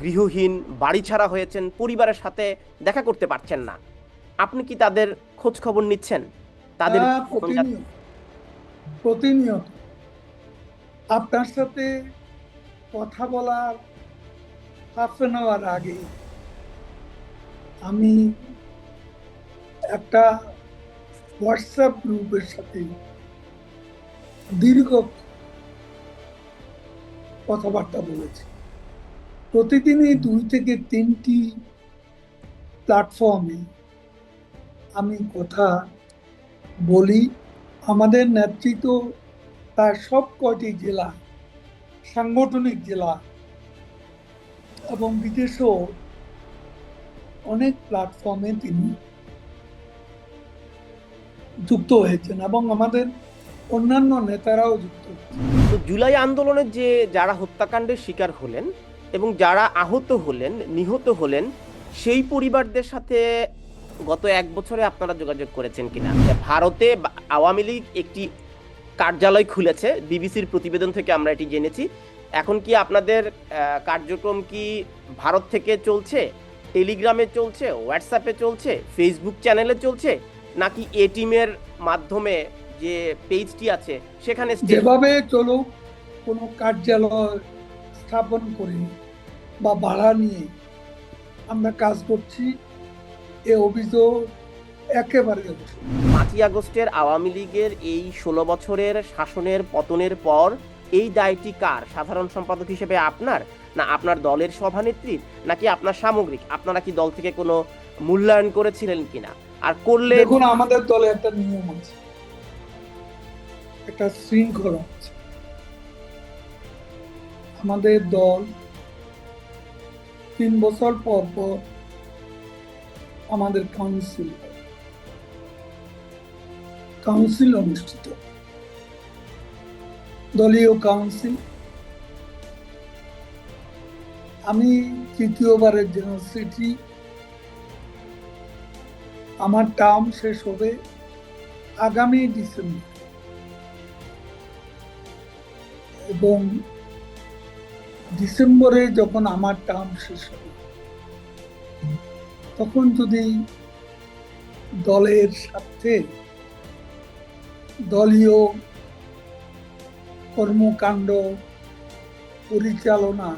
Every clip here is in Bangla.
গৃহহীন বাড়ি ছাড়া হয়েছেন পরিবারের সাথে দেখা করতে পারছেন না। আপনি কি তাদের খোঁজ খবর নিচ্ছেন? তাদের প্রতিনিয়ত। প্রতিনিয়ত। আপনার সাথে কথা বলার হাফ এন আওয়ার আগে আমি একটা হোয়াটসঅ্যাপ গ্রুপের সাথে দীর্ঘ কথাবার্তা বলেছি। প্রতিদিনই দুই থেকে তিনটি প্ল্যাটফর্মে আমি কথা বলি। আমাদের নেতৃত্ব তার সব কয়টি জেলা, সাংগঠনিক জেলা এবং বিদেশেও অনেক প্ল্যাটফর্মে তিনি যুক্ত হয়েছেন এবং আমাদের অন্যান্য নেতারাও যুক্ত জুলাই আন্দোলনের যে যারা হত্যাকাণ্ডের শিকার হলেন এবং যারা আহত হলেন, নিহত হলেন, সেই পরিবারদের সাথে গত এক বছরে আপনারা যোগাযোগ করেছেন কিনা? ভারতে আওয়ামী লীগ একটি কার্যালয় খুলেছে, বিবিসির প্রতিবেদন থেকে আমরা এটি জেনেছি। এখন কি আপনাদের কার্যক্রম কি ভারত থেকে চলছে, টেলিগ্রামে চলছে, হোয়াটসঅ্যাপে চলছে, ফেসবুক চ্যানেলে চলছে, নাকি এ টিমের মাধ্যমে যে পেজটি আছে, সেখানে যেভাবে চলুক, কোনো কার্যালয় স্থাপন করে বা ভাড়া নিয়ে আমরা কাজ করছি এ অভিযোগ একেবারে পাঁচই আগস্টের আওয়ামী লীগের এই ষোলো বছরের শাসনের পতনের পর এই দায়টি কার? সাধারণ সম্পাদক হিসেবে আপনার? না আপনার দলের সভানেত্রীর নাকি আপনার সামগ্রিক? আপনারা কি দল থেকে কোনো মূল্যায়ন করেছিলেন কিনা? আর করলে দেখুন আমাদের দলে একটা নিয়ম আছে। একটা শৃঙ্খলা আছে। আমাদের দল তিন বছর পর পর আমাদের কাউন্সিল কাউন্সিল অনুষ্ঠিত। দলীয় কাউন্সিল আমি তৃতীয়বারের জন্য সিটি আমার টার্ম শেষ হবে আগামী ডিসেম্বর এবং ডিসেম্বরে যখন আমার টার্ম শেষ হবে, তখন যদি দলের স্বার্থে দলীয় কর্মকাণ্ড পরিচালনা,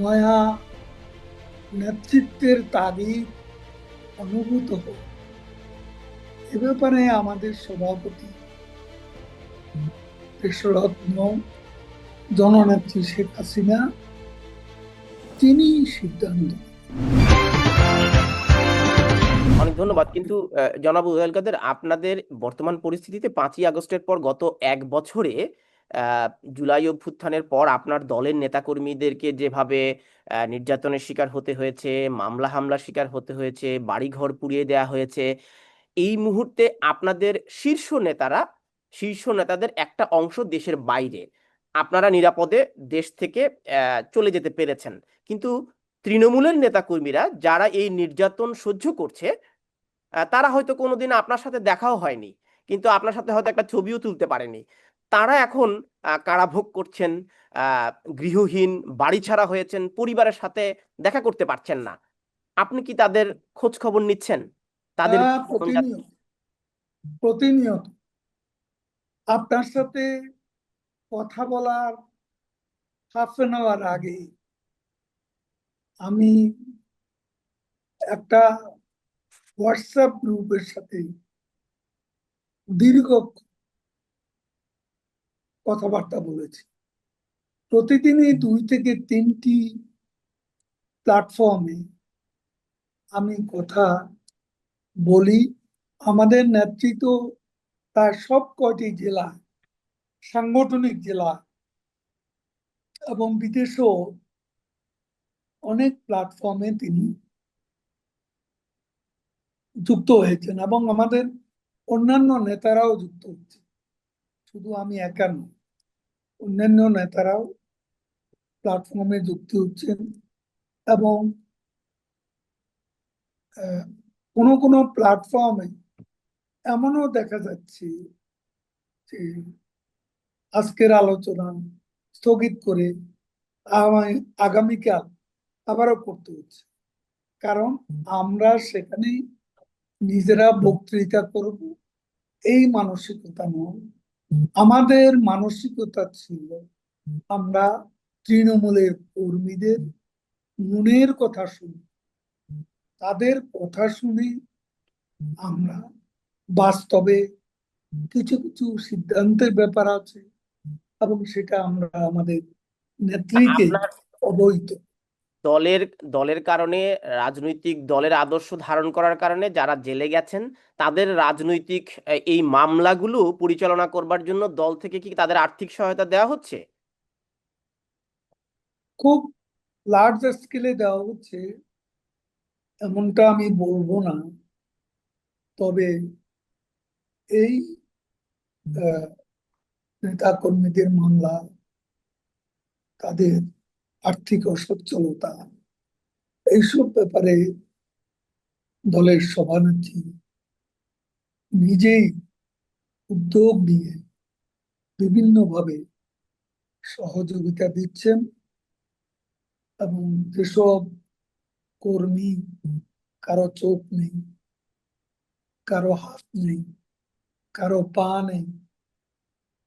নয়া নেতৃত্বের তাগিদ অনুভূত হোক, এ ব্যাপারে আমাদের সভাপতি দেশরত্ন জননেত্রী শেখ হাসিনা, তিনি সিদ্ধান্ত অনেক ধন্যবাদ। কিন্তু জনাব উদয়ল কাদের, আপনাদের বর্তমান পরিস্থিতিতে পাঁচই আগস্টের পর গত এক বছরে জুলাই অভ্যুত্থানের পর আপনার দলের নেতাকর্মীদেরকে যেভাবে নির্যাতনের শিকার হতে হয়েছে, মামলা হামলার শিকার হতে হয়েছে, বাড়িঘর পুড়িয়ে দেওয়া হয়েছে, এই মুহূর্তে আপনাদের শীর্ষ নেতারা, শীর্ষ নেতাদের একটা অংশ দেশের বাইরে। আপনারা নিরাপদে দেশ থেকে চলে যেতে পেরেছেন। কিন্তু তৃণমূলের নেতাকর্মীরা যারা এই নির্যাতন সহ্য করছে তারা হয়তো কোনোদিন আপনার সাথে দেখাও হয়নি। কিন্তু আপনার সাথে হয়তো একটা ছবিও তুলতে পারেনি। তারা এখন কারাভোগ করছেন গৃহহীন, বাড়ি ছাড়া হয়েছেন, পরিবারের সাথে দেখা করতে পারছেন না। আপনি কি তাদের খোঁজ খবর নিচ্ছেন? তাদের প্রতিনিয়ত। আপনার সাথে কথা বলার হাফ এন আওয়ার আগে আমি একটা হোয়াটসঅ্যাপ গ্রুপের সাথে দীর্ঘ কথাবার্তা বলেছি। প্রতিদিনই দুই থেকে তিনটি প্ল্যাটফর্মে আমি কথা বলি। আমাদের নেতৃত্ব তার সব কয়টি জেলা সাংগঠনিক জেলা এবং বিদেশেও অনেক প্ল্যাটফর্মে তিনি যুক্ত হয়েছেন এবং আমাদের অন্যান্য নেতারাও যুক্ত হচ্ছে। শুধু আমি একা নই, অন্যান্য নেতারাও প্ল্যাটফর্মে যুক্ত হচ্ছেন এবং কোনো কোনো প্ল্যাটফর্মে এমনও দেখা যাচ্ছে যে আজকের আলোচনা স্থগিত করে আমায় আগামীকাল আবারও করতে হচ্ছে। কারণ আমরা সেখানে নিজেরা বক্তৃতা করব। এই মানসিকতা নয়। আমাদের মানসিকতা ছিল আমরা তৃণমূলের কর্মীদের মনের কথা শুনি, তাদের কথা শুনে আমরা বাস্তবে কিছু কিছু সিদ্ধান্তের ব্যাপার আছে। এবং সেটা আমরা আমাদের নেত্রীকে অবহিত। দলের দলের কারণে রাজনৈতিক দলের আদর্শ ধারণ করার কারণে যারা জেলে গেছেন তাদের রাজনৈতিক এই মামলাগুলো পরিচালনা করবার জন্য দল থেকে কি তাদের আর্থিক সহায়তা দেওয়া হচ্ছে? খুব লার্জ স্কেলে দেওয়া হচ্ছে এমনটা আমি বলব না। তবে এই আহ, নেতা কর্মীদের মামলা তাদের আর্থিক অসচ্ছলতা এইসব ব্যাপারে দলের সভানেত্রী নিজেই উদ্যোগ নিয়ে বিভিন্নভাবে সহযোগিতা দিচ্ছেন এবং যেসব কর্মী কারও চোখ নেই কারও হাত নেই কারও পা নেই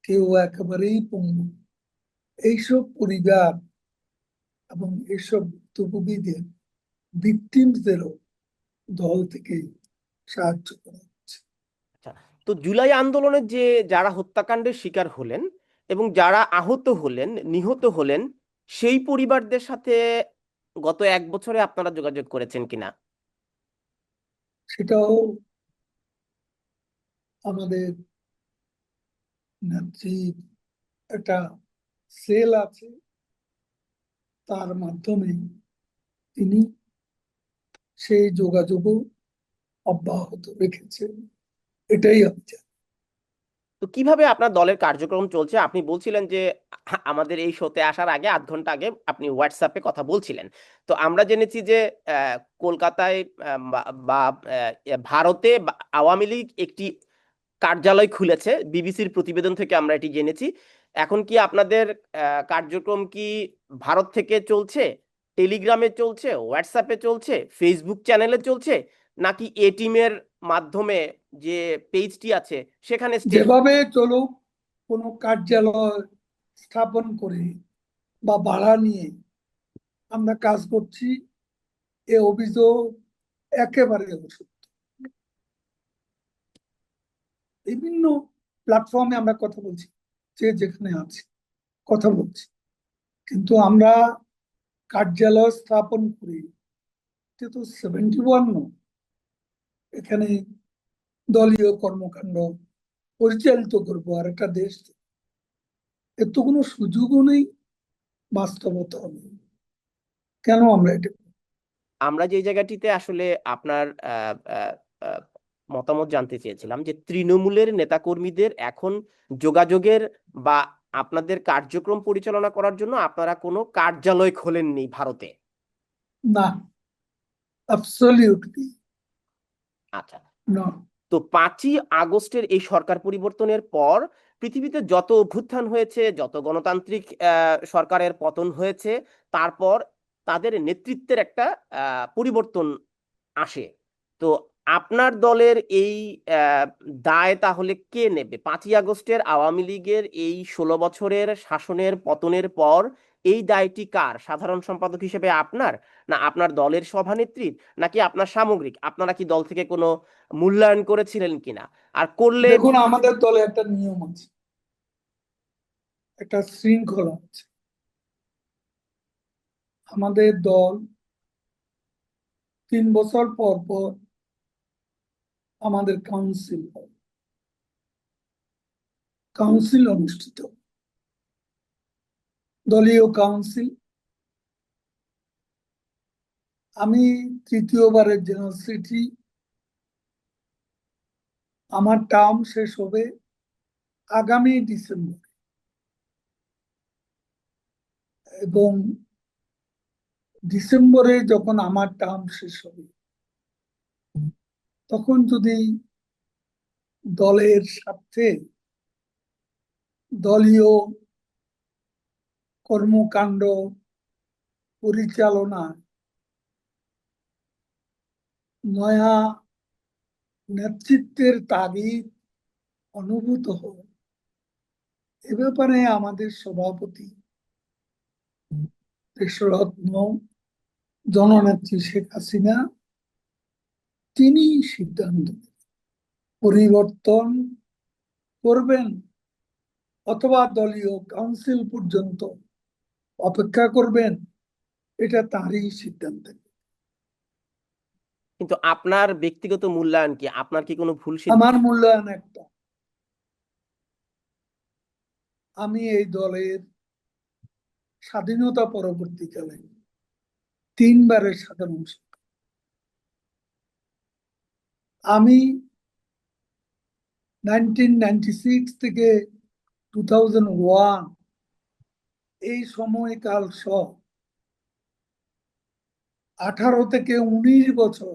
কেউ একেবারেই পঙ্গু। এইসব পরিবার এবং এইসব ভুক্তভোগীদের ভিকটিমসদেরও দল থেকে সাহায্য করা হচ্ছে। তো জুলাই আন্দোলনের যে যারা হত্যাকাণ্ডের শিকার হলেন এবং যারা আহত হলেন নিহত হলেন সেই পরিবারদের সাথে গত এক বছরে আপনারা যোগাযোগ করেছেন কিনা? সেটাও আমাদের নেত্রীর একটা সেল আছে, তার মাধ্যমে তিনি সেই যোগাযোগও অব্যাহত রেখেছেন। এটাই জানি তো কীভাবে আপনার দলের কার্যক্রম চলছে? আপনি বলছিলেন যে, আমাদের এই শোতে আসার আগে, আধ ঘণ্টা আগে আপনি হোয়াটসঅ্যাপে কথা বলছিলেন। তো আমরা জেনেছি যে কলকাতায় বা- ভারতে আওয়ামী লীগ একটি কার্যালয় খুলেছে। বিবিসির প্রতিবেদন থেকে আমরা এটি জেনেছি। এখন কি আপনাদের কার্যক্রম কি ভারত থেকে চলছে? টেলিগ্রামে চলছে? হোয়াটসঅ্যাপে চলছে? ফেসবুক চ্যানেলে চলছে? নাকি এ টিমের মাধ্যমে যে পেজটি আছে, সেখানে যেভাবে চলুক, কোনো কার্যালয় স্থাপন করে বা ভাড়া নিয়ে আমরা কাজ করছি, এ অভিযোগ একেবারে অসত্য। বিভিন্ন প্ল্যাটফর্মে আমরা কথা বলছি, যে যেখানে আছে, কথা বলছি। কিন্তু আমরা কার্যালয় স্থাপন করি তো সেভেন্টি ওয়ান এখানে দলীয় কর্মকাণ্ড পরিচালিত করব আর একটা দেশ। এর তো কোনো সুযোগও নেই, বাস্তবতাও নেই। কেন আমরা এটা আমরা যে জায়গাটিতে আসলে আপনার মতামত জানতে চেয়েছিলাম যে তৃণমূলের নেতাকর্মীদের এখন যোগাযোগের বা আপনাদের কার্যক্রম পরিচালনা করার জন্য আপনারা কোনো কার্যালয় খোলেননি ভারতে? না অ্যাবসলিউটলি আচ্ছা। তো পাঁচই আগস্টের এই সরকার পরিবর্তনের পর পৃথিবীতে যত অভ্যুত্থান হয়েছে যত গণতান্ত্রিক আহ, সরকারের পতন হয়েছে তারপর তাদের নেতৃত্বের একটা আহ, পরিবর্তন আসে। তো আপনার দলের এই দায় তাহলে কে নেবে? পাঁচই আগস্টের আওয়ামী লীগের এই ষোলো বছরের শাসনের পতনের পর এই দায়টি কার? সাধারণ সম্পাদক হিসেবে আপনার? না আপনার দলের সভানেত্রীর? নাকি আপনার সামগ্রিক? আপনারা কি দল থেকে কোনো মূল্যায়ন করেছিলেন কিনা? আর করলে দেখুন, আমাদের দলে একটা নিয়ম আছে। একটা শৃঙ্খলা আছে। আমাদের দল তিন বছর পর পর আমাদের কাউন্সিল কাউন্সিল অনুষ্ঠিত। দলীয় কাউন্সিল আমি তৃতীয়বারের জেনারেল সেক্রেটারি আমার টার্ম শেষ হবে আগামী ডিসেম্বর। এবং ডিসেম্বরে যখন আমার টার্ম শেষ হবে তখন যদি দলের স্বার্থে দলীয় কর্মকাণ্ড পরিচালনা নয়া নেতৃত্বের তাগিদ অনুভূত হয়, এ ব্যাপারে আমাদের সভাপতি দেশরত্ন জননেত্রী শেখ হাসিনা তিনি সিদ্ধান্ত পরিবর্তন করবেন অথবা দলীয় কাউন্সিল পর্যন্ত অপেক্ষা করবেন এটা তারই সিদ্ধান্ত। কিন্তু আপনার ব্যক্তিগত মূল্যায়ন কি? আপনার কি কোনো ভুল আমার মূল্যায়ন একটা। আমি এই দলের স্বাধীনতা পরবর্তীকালে তিনবারের সাধারণ। আমি নাইনটিন থেকে টু এই সময়কাল সহ আঠারো থেকে উনিশ বছর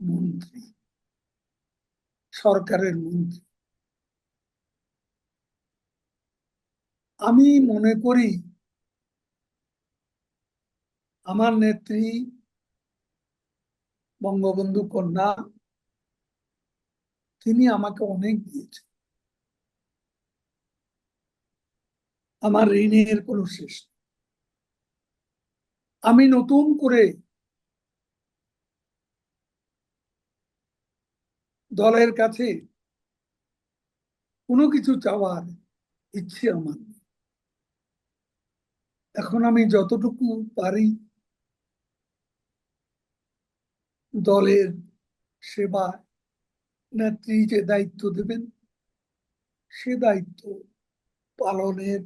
মন্ত্রী, সরকারের মন্ত্রী। আমি মনে করি আমার নেত্রী বঙ্গবন্ধু কন্যা, তিনি আমাকে অনেক দিয়েছেন আমার ঋণের কোনো শেষ আমি নতুন করে দলের কাছে কোনো কিছু চাওয়ার ইচ্ছে আমার। এখন আমি যতটুকু পারি দলের সেবা নেত্রী যে দায়িত্ব দেবেন সে দায়িত্ব পালনের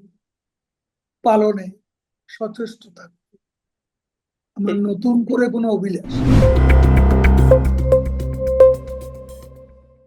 পালনে সচেষ্ট থাকবে আমরা নতুন করে কোনো অভিলাষ।